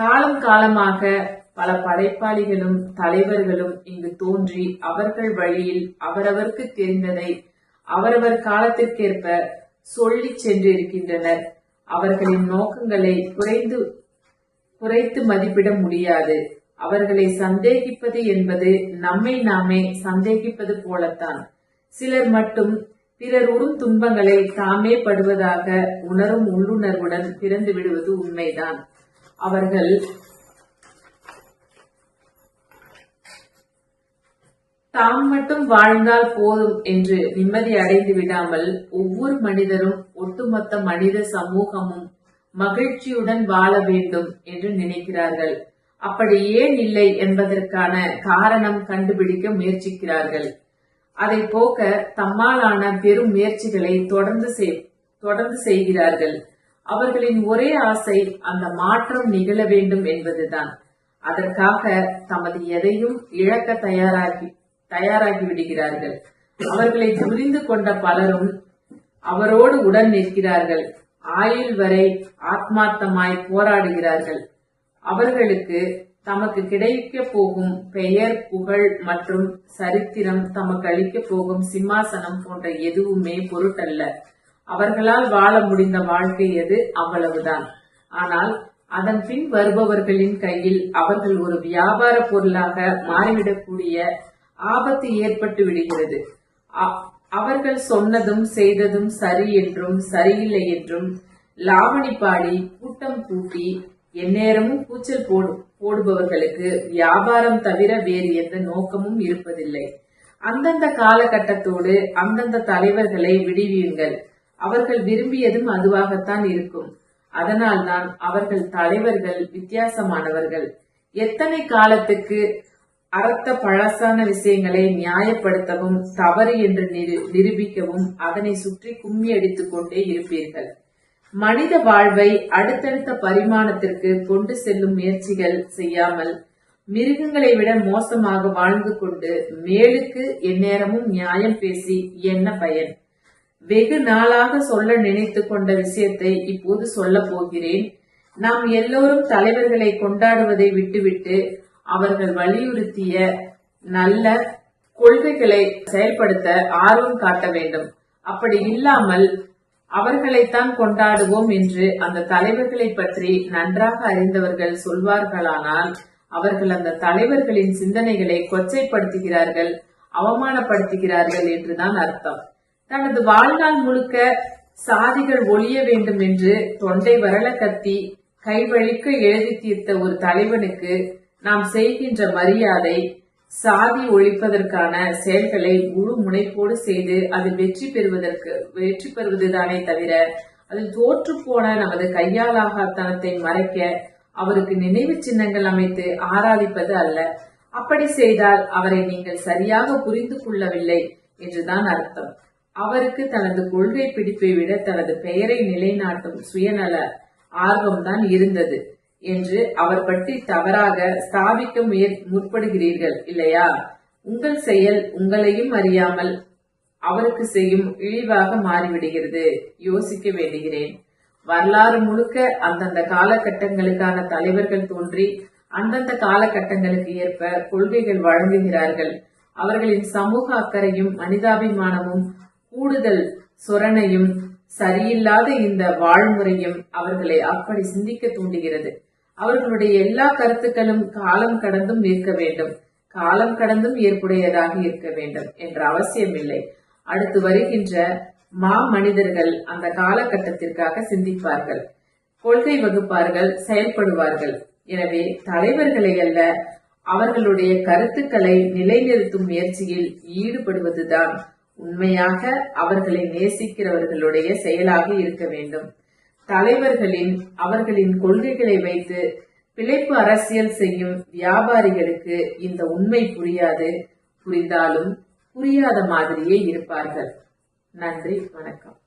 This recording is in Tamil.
காலம் காலமாக பல படைப்பாளிகளும் தலைவர்களும் இங்கு தோன்றி அவர்கள் வழியில் அவரவருக்கு தெரிந்ததை அவரவர் காலத்திற்கேற்ப சொல்லிச் சென்றிருக்கின்றனர். அவர்களின் நோக்கங்களை குறைந்து குறைத்து மதிப்பிட முடியாது. அவர்களை சந்தேகிப்பது என்பது நம்மை நாமே சந்தேகிப்பது போலத்தான். சிலர் மட்டும் பிறர் உறும் துன்பங்களை தாமே படுவதாக உணரும் உள்ளுணர்வுடன் பிறந்து விடுவது உண்மைதான். அவர்கள் தாம் மட்டும் வாழ்ந்தால் போதும் என்று நிம்மதி அடைந்து விடாமல் ஒவ்வொரு மனிதரும் ஒட்டுமொத்த மனித சமூகமும் மகிழ்ச்சியுடன் வாழ வேண்டும் என்று நினைக்கிறார்கள். அப்படி ஏன் இல்லை என்பதற்கான காரணம் கண்டுபிடிக்க முயற்சிக்கிறார்கள். அதை போக்க தம்மாலான பெரும் முயற்சிகளை தொடர்ந்து செய்- தொடர்ந்து செய்கிறார்கள். அவர்களின் ஒரே ஆசை அந்த மாற்றம் நிகழ வேண்டும் என்பதுதான். அதற்காக தமது எதையும் இழக்க தயாராகி தயாராகி விடுகிறார்கள். அவர்களை புரிந்து கொண்ட பலரும் அவரோடு உடன் நிற்கிறார்கள். ஆயுள் வரை ஆத்மார்த்தமாய் போராடுகிறார்கள். அவர்களுக்கு தமக்கு கிடைக்க போகும் பெயர் புகழ் மற்றும் சரித்திரம் தமக்கு அளிக்க போகும் சிம்மாசனம் போன்ற எதுவுமே பொருட்டல்ல. அவர்களால் வாழ முடிந்த வாழ்க்கை அது அவ்வளவுதான். ஆனால் அதன் பின் வருபவர்களின் கையில் அவர்கள் ஒரு வியாபார பொருளாக மாறிவிடக்கூடிய ஆபத்து ஏற்பட்டு விடுகிறது. அவர்கள் சொன்னதும் செய்ததும் சரி என்றும் சரியில்லை என்றும் லாவணி பாடி கூட்டம் கூட்டி எந்நேரமும் கூச்சல் போடு போடுபவர்களுக்கு வியாபாரம் தவிர வேறு எந்த நோக்கமும் இருப்பதில்லை. அந்தந்த காலகட்டத்தோடு அந்தந்த தலைவர்களை விடுவியுங்கள். அவர்கள் விரும்பியதும் அதுவாகத்தான் இருக்கும். அதனால்தான் அவர்கள் தலைவர்கள் வித்தியாசமானவர்கள். எத்தனை காலத்துக்கு அறத்த பழசான விஷயங்களை நியாயப்படுத்தவும் தவறு என்று நிரு- நிரூபிக்கவும் அதனை சுற்றி கும்மி அடித்துக் கொண்டே இருப்பீர்கள். மனித வாழ்வை அடுத்தடுத்த பரிமாணத்திற்கு கொண்டு செல்லும் முயற்சிகள் செய்யாமல் மிருகங்களை விட மோசமாக வாழ்ந்து கொண்டு மேலுக்கு எந்நேரமும் நியாயம் பேசி என்ன பயன்? வெகு நாளாக சொல்ல நினைத்து கொண்ட விஷயத்தை இப்போது சொல்ல போகிறேன். நாம் எல்லோரும் தலைவர்களை கொண்டாடுவதை விட்டுவிட்டு அவர்கள் வலியுறுத்திய நல்ல கொள்கைகளை செயல்படுத்த ஆர்வம் காட்ட வேண்டும். அப்படி இல்லாமல் அவர்களைத்தான் கொண்டாடுவோம் என்று அந்த தலைவர்களை பற்றி நன்றாக அறிந்தவர்கள் சொல்வார்களானால் அவர்கள் அந்த தலைவர்களின் சிந்தனைகளை கொச்சைப்படுத்துகிறார்கள் அவமானப்படுத்துகிறார்கள் என்றுதான் அர்த்தம். தனது வாழ்நாள் முழுக்க சாதிகள் ஒழிய வேண்டும் என்று தொண்டை வரல கத்தி கைவழிக்க எழுதி தீர்த்த ஒரு தலைவனுக்கு நாம் செய்கின்ற மரியாதை சாதி ஒழிப்பதற்கான செயல்களை முழு முனைப்போடு செய்து அதில் வெற்றி பெறுவதற்கு வெற்றி பெறுவதுதானே தவிர அதில் தோற்று போன நமது கையாலாகத்தனத்தை மறைக்க அவருக்கு நினைவு சின்னங்கள் அமைத்து ஆராதிப்பது அல்ல. அப்படி செய்தால் அவரை நீங்கள் சரியாக புரிந்து கொள்ளவில்லை என்றுதான் அர்த்தம். அவருக்கு தனது கொள்கை பிடிப்பை விட தனது பெயரை நிலைநாட்டும் சுயநல ஆர்வம்தான் இருந்தது என்று அவர் பற்றி தவறாக ஸ்தாபிக்க முற்படுகிறீர்கள் இல்லையா? உங்கள் செயல் உங்களையும் அறியாமல் அவருக்கு செய்யும் இழிவாக மாறிவிடுகிறது. யோசிக்க வேண்டுகிறேன். வரலாறு முழுக்க அந்தந்த காலகட்டங்களுக்கான தலைவர்கள் தோன்றி அந்தந்த காலகட்டங்களுக்கு ஏற்ப கொள்கைகள் வழங்குகிறார்கள். அவர்களின் சமூக அக்கறையும் மனிதாபிமானமும் கூடுதல் சொரணையும் சரியில்லாத இந்த வாழ்முறையும் அவர்களை அப்படி சிந்திக்க தூண்டுகிறது. அவர்களுடைய எல்லா கருத்துக்களும் காலம் கடந்தும் இருக்க வேண்டும். காலம் கடந்தும் ஏற்புடையதாக இருக்க வேண்டும் என்ற அவசியமில்லை. அடுத்து வருகின்ற மா மனிதர்கள் அந்த காலகட்டத்திற்காக சிந்திப்பார்கள். கொள்கை வகுப்பார்கள் செயல்படுவார்கள். எனவே தலைவர்களை அல்ல அவர்களுடைய கருத்துக்களை நிலைநிறுத்தும் முயற்சியில் ஈடுபடுவதுதான் உண்மையாக அவர்களை நேசிக்கிறவர்களுடைய செயலாக இருக்க வேண்டும். தலைவர்களின் அவர்களின் கொள்கைகளை வைத்து பிழைப்பு அரசியல் செய்யும் வியாபாரிகளுக்கு இந்த உண்மை புரியாது. புரிந்தாலும் புரியாத மாதிரியே இருப்பார்கள். நன்றி வணக்கம்.